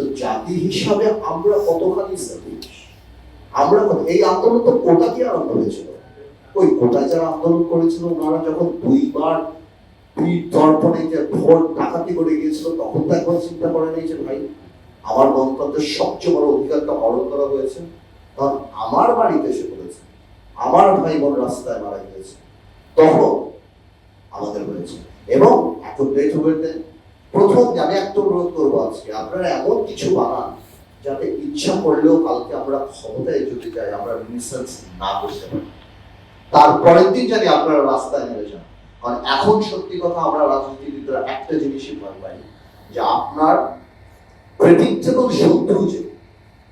তো জাতি হিসাবে আমরা কতখানি সেলফিশ আমরা এই আন্দোলন তো কোটা দিয়ে আরম্ভ হয়েছিল। ওই কোটা যারা আন্দোলন করেছিল, ওনারা যখন দুইবার দুই দর্পণে যে ভোট ডাকাতি করে গিয়েছিল, তখন তো একবার চিন্তা করে নেই যে ভাই, আমার গণতন্ত্রের সবচেয়ে বড় অধিকারটা হরণ করা হয়েছে। কারণ আমার বাড়িতে এসে পড়েছে। আমার ভাই বোন রাস্তায় মারা গিয়েছে। তখন আমাদের হয়েছে। এবং এখন ডেট হয়ে প্রথম যে আমি একটা অনুরোধ করব আজকে, আপনারা এমন কিছু বানান যাতে ইচ্ছা করলেও কালকে আমরা ক্ষমতায় যদি যাই, আমরা রিনিসেন্স না করতে পারি। তারপরের দিন জানি আপনারা রাস্তায় নেমে যান। কারণ এখন সত্যি কথা আমরা রাজনীতিবিদরা একটা জিনিসই ভয় পাই, যে আপনার প্রেডিক্টেবল শত্রু যে,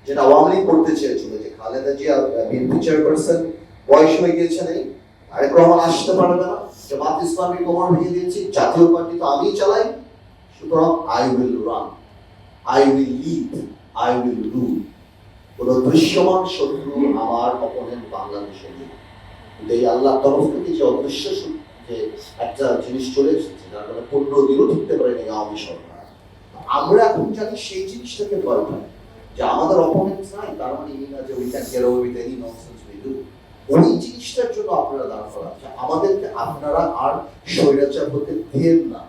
যেটা আওয়ামী লীগ করতে চেয়েছিল, যে খালেদা জিয়া বিএনপি চেয়ারপারসন বয়স হয়ে গিয়েছে নেই আরেক রহমান আসতে পারবে না, জামাত ইসলামী কোমর ভেঙে দিয়েছি, জাতীয় পার্টি তো আমিই চালাই সুতরাং I will run I will lead I will rule কোন দৃশ্যমান শত্রু আমার অপোনেন্ট বাংলাদেশে নেই। কিন্তু এই আল্লাহর তরফ থেকে যে অদৃশ্য যে একটা জিনিস চলে এসেছে, যার মানে পনেরো দিনও ঢুকতে পারেনি আওয়ামী সরকার। আমরা এখন জানি সেই জিনিসটাকে ভয় পাই, যে আমাদের অপোনেন্ট নাই, তার মানে এই না যে we can get over with any nonsense we do ওই জিনিসটার জন্য আপনারা দাঁড় করা আমাদেরকে আপনারা আর স্বৈরাচার হতে দেন না।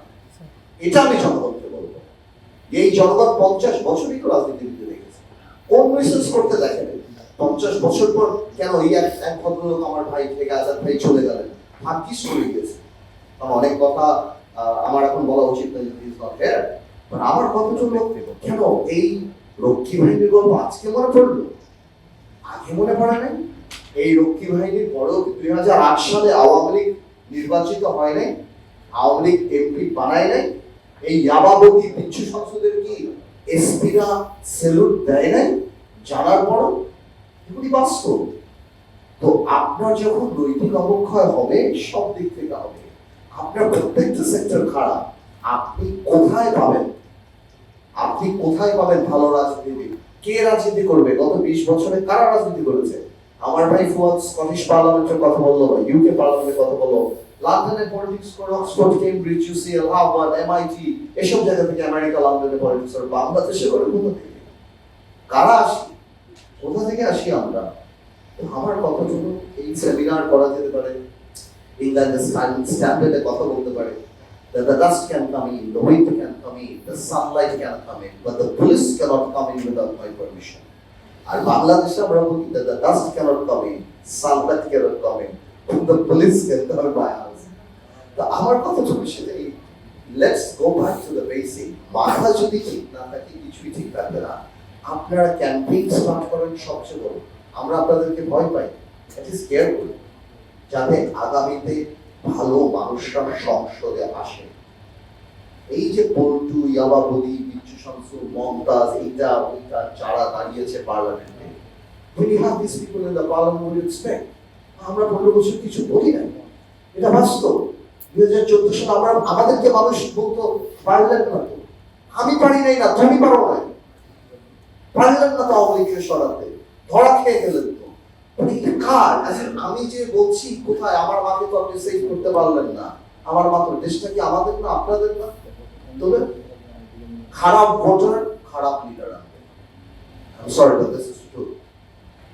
এটা আমি এই জনগণ পঞ্চাশ বছরই তো রাজনীতিবিদে দেখেছে। কোন রিসার্চ করতে দেখেন? পঞ্চাশ বছর পর কেন এই এক এক ভদ্রলোক আমার ভাই থেকে আজাদ ভাই চলে গেলেন? ভাগ্যিস চলে গেছে। কারণ অনেক কথা আমার এখন বলা উচিত না নট আমার কথা হলো, কেন এই রক্ষী বাহিনীর গল্প আজকে মনে পড়ল? আগে মনে পড়ে নাই? এই রক্ষী বাহিনীর পরেও দুই হাজার আট সালে আওয়ামী লীগ নির্বাচিত হয় নাই? আওয়ামী লীগ এমপি বানায় নাই? এই ইয়াবাবতী বিচ্ছু সংসদের কি এসপিরা সেলুট দেয় নাই? জানার পরও এগুলি বাস্তব। তো আপনার যখন নৈতিক অবক্ষয় হবে, সব দিক থেকে হবে। আপনার প্রত্যেকটা সেক্টর খারাপ। আপনি কোথায় পাবেন? আপনি কোথায় পাবেন ভালো রাজনীতি? কে রাজনীতি করবে? গত বিশ বছরে কারা রাজনীতি করেছে? আমার ভাই ফুয়াদ স্কটিশ পার্লামেন্টের কথা বলল ইউকে পার্লামেন্টের কথা বলল। লন্ডনে পলিটিক্স করে Oxford Cambridge UCL Harvard MIT এসব জায়গা থেকে আমেরিকা লন্ডনে পলিটিক্স করে বাংলাদেশে করে কোথা থেকে কারা আসি কোথা থেকে আসি আমরা আমার কথা হলো এই সেমিনার করা যেতে পারে ইংল্যান্ডের স্ট্যান্ডার্ডে কথা বলতে পারে that the dust can come in, the wind can come in, the sunlight can come in, but the police cannot come in without my permission. আর বাংলাদেশে আমরা বলি cannot come in, sunlight cannot come in, but the police can come by us. তো আমার কথা সেটাই let's go back to the basic মাথা যদি ঠিক না থাকে, কিছুই ঠিক থাকবে না। আপনারা ক্যাম্পেইন স্টার্ট করেন সবচেয়ে বড়। আমরা আপনাদেরকে ভয় পাই। ইট ইজ কেয়ারফুল যাতে আগামীতে ভালো মানুষরা সংসদে আসে। এই যে পল্টু ইয়াবাবদি বিচ্ছু শামসু, মমতাজ, এইটা, ওইটা যারা দাঁড়িয়েছে পার্লামেন্টে। These people in the parliament what do you expect আমরা পনেরো বছর কিছু বলি না এটা বাস্তব। দুই হাজার আমাদেরকে মানুষ বলতো পারলেন না আমি পারি নাই না তুমি পারো নাই। পারলেন না তো সরাতে। ধরা খেয়ে গেলেন তো। কার? আচ্ছা, আমি যে বলছি কোথায়? আমার মাকে তো আপনি সেভ করতে পারলেন না। আমার মাত্র দেশটা কি আমাদের না আপনাদের না? তবে খারাপ ভোটার খারাপ লিডার সরি